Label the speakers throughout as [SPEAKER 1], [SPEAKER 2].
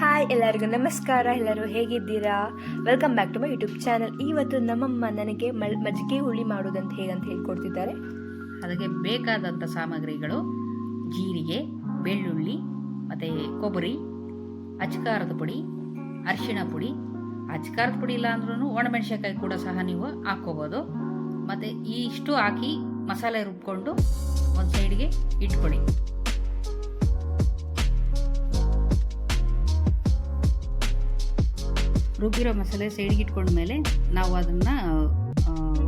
[SPEAKER 1] Hi, ಎಲ್ಲರಿಗೂ ನಮಸ್ಕಾರ, ಎಲ್ಲರೂ ಹೇಗಿದ್ದೀರಾ? Welcome back to my YouTube channel ಇವತ್ತು ನಮ್ಮಮ್ಮ ನನಗೆ ಮಳ್ ಮಜ್ಜಿಗೆ ಹುಳಿ ಮಾಡೋದಂತ ಹೇಗಂತ ಹೇಳ್ಕೊಡ್ತಿದ್ದಾರೆ.
[SPEAKER 2] ಅದಕ್ಕೆ ಬೇಕಾದಂಥ ಸಾಮಗ್ರಿಗಳು ಜೀರಿಗೆ, ಬೆಳ್ಳುಳ್ಳಿ, ಮತ್ತು ಕೊಬ್ಬರಿ, ಅಚ್ಕಾರದ ಪುಡಿ, ಅರಿಶಿಣ ಪುಡಿ. ಅಚ್ಕಾರದ ಪುಡಿ ಇಲ್ಲ ಅಂದ್ರೂ ಒಣಮೆಣಸಿನಕಾಯಿ ಕೂಡ ಸಹ ನೀವು ಹಾಕ್ಕೋಬೋದು. ಮತ್ತು ಇಷ್ಟು ಹಾಕಿ ಮಸಾಲೆ ರುಬ್ಕೊಂಡು ಒಂದು ಸೈಡ್ಗೆ ಇಟ್ಕೊಳ್ಳಿ. ರುಬ್ಬಿರೋ ಮಸಾಲೆ ಸೈಡ್ಗೆ ಇಟ್ಕೊಂಡ್ಮೇಲೆ ನಾವು ಅದನ್ನು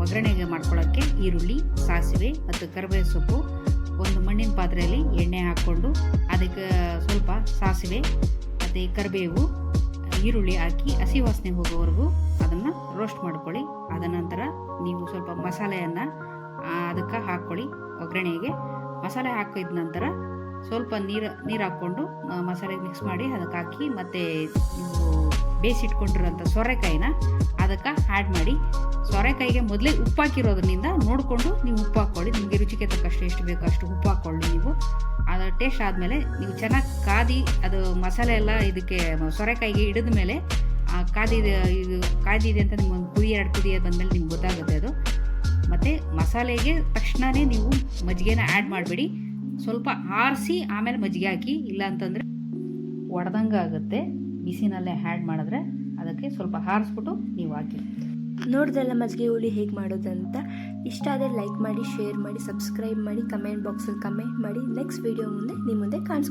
[SPEAKER 2] ಒಗ್ಗರಣೆಗೆ ಮಾಡ್ಕೊಳ್ಳೋಕ್ಕೆ ಈರುಳ್ಳಿ, ಸಾಸಿವೆ ಮತ್ತು ಕರಿಬೇವು ಸೊಪ್ಪು, ಒಂದು ಮಣ್ಣಿನ ಪಾತ್ರೆಯಲ್ಲಿ ಎಣ್ಣೆ ಹಾಕ್ಕೊಂಡು ಅದಕ್ಕೆ ಸ್ವಲ್ಪ ಸಾಸಿವೆ, ಮತ್ತು ಕರಿಬೇವು, ಈರುಳ್ಳಿ ಹಾಕಿ ಹಸಿ ವಾಸನೆ ಹೋಗೋವರೆಗೂ ಅದನ್ನು ರೋಸ್ಟ್ ಮಾಡ್ಕೊಳ್ಳಿ. ಅದ ನಂತರ ನೀವು ಸ್ವಲ್ಪ ಮಸಾಲೆಯನ್ನು ಅದಕ್ಕೆ ಹಾಕ್ಕೊಳ್ಳಿ. ಒಗ್ಗರಣೆಗೆ ಮಸಾಲೆ ಹಾಕಿದ ನಂತರ ಸ್ವಲ್ಪ ನೀರು ನೀರು ಹಾಕ್ಕೊಂಡು ಮಸಾಲೆ ಮಿಕ್ಸ್ ಮಾಡಿ ಅದಕ್ಕೆ ಹಾಕಿ ಮತ್ತು ನೀವು ಬೇಯಿಸಿಟ್ಕೊಂಡಿರೋಂಥ ಸೊರೆಕಾಯಿನ ಅದಕ್ಕೆ ಆ್ಯಡ್ ಮಾಡಿ. ಸೊರೆಕಾಯಿಗೆ ಮೊದಲೇ ಉಪ್ಪು ಹಾಕಿರೋದ್ರಿಂದ ನೋಡಿಕೊಂಡು ನೀವು ಉಪ್ಪು ಹಾಕ್ಕೊಳ್ಳಿ. ನಿಮಗೆ ರುಚಿಗೆ ತಕ್ಕಷ್ಟು ಎಷ್ಟು ಬೇಕೋ ಅಷ್ಟು ಉಪ್ಪು ಹಾಕ್ಕೊಳ್ಳಿ ನೀವು. ಅದು ಟೇಸ್ಟ್ ಆದಮೇಲೆ ನೀವು ಚೆನ್ನಾಗಿ ಕಾದಿ, ಅದು ಮಸಾಲೆ ಎಲ್ಲ ಇದಕ್ಕೆ ಸೊರೆಕಾಯಿಗೆ ಹಿಡಿದ ಮೇಲೆ ಕಾದಿದೆ ಇದು ಕಾದಿದೆ ಅಂತ ನಿಮ್ಗೆ ಒಂದು ಕುದಿ ಎರಡು ಕುದಿ ಬಂದಮೇಲೆ ನಿಮ್ಗೆ ಗೊತ್ತಾಗುತ್ತೆ ಅದು. ಮತ್ತು ಮಸಾಲೆಗೆ ತಕ್ಷಣವೇ ನೀವು ಮಜ್ಜಿಗೆನ ಆ್ಯಡ್ ಮಾಡಬೇಡಿ. ಸ್ವಲ್ಪ ಆರಿಸಿ ಆಮೇಲೆ ಮಜ್ಜಿಗೆ ಹಾಕಿ. ಇಲ್ಲ ಅಂತಂದರೆ ಒಡೆದಂಗೆ ಆಗುತ್ತೆ ಬಿಸಿನಲ್ಲೇ ಆ್ಯಡ್ ಮಾಡಿದ್ರೆ ಅದಕ್ಕೆ ಸ್ವಲ್ಪ ಹಾರಿಸ್ಬಿಟ್ಟು ನೀವು ಹಾಕಿ.
[SPEAKER 1] ನೋಡ್ದಲ್ಲ ಮಜ್ಜಿಗೆ ಹುಳಿ ಹೇಗೆ ಮಾಡೋದಂತ. ಇಷ್ಟ ಆದರೆ ಲೈಕ್ ಮಾಡಿ ಶೇರ್ ಮಾಡಿ ಸಬ್ಸ್ಕ್ರೈಬ್ ಮಾಡಿ ಕಮೆಂಟ್ ಬಾಕ್ಸಲ್ಲಿ ಕಮೆಂಟ್ ಮಾಡಿ. ನೆಕ್ಸ್ಟ್ ವಿಡಿಯೋ ಮುಂದೆ ನಿಮ್ಮ ಮುಂದೆ ಕಾಣಿಸ್ಕೊಂಡು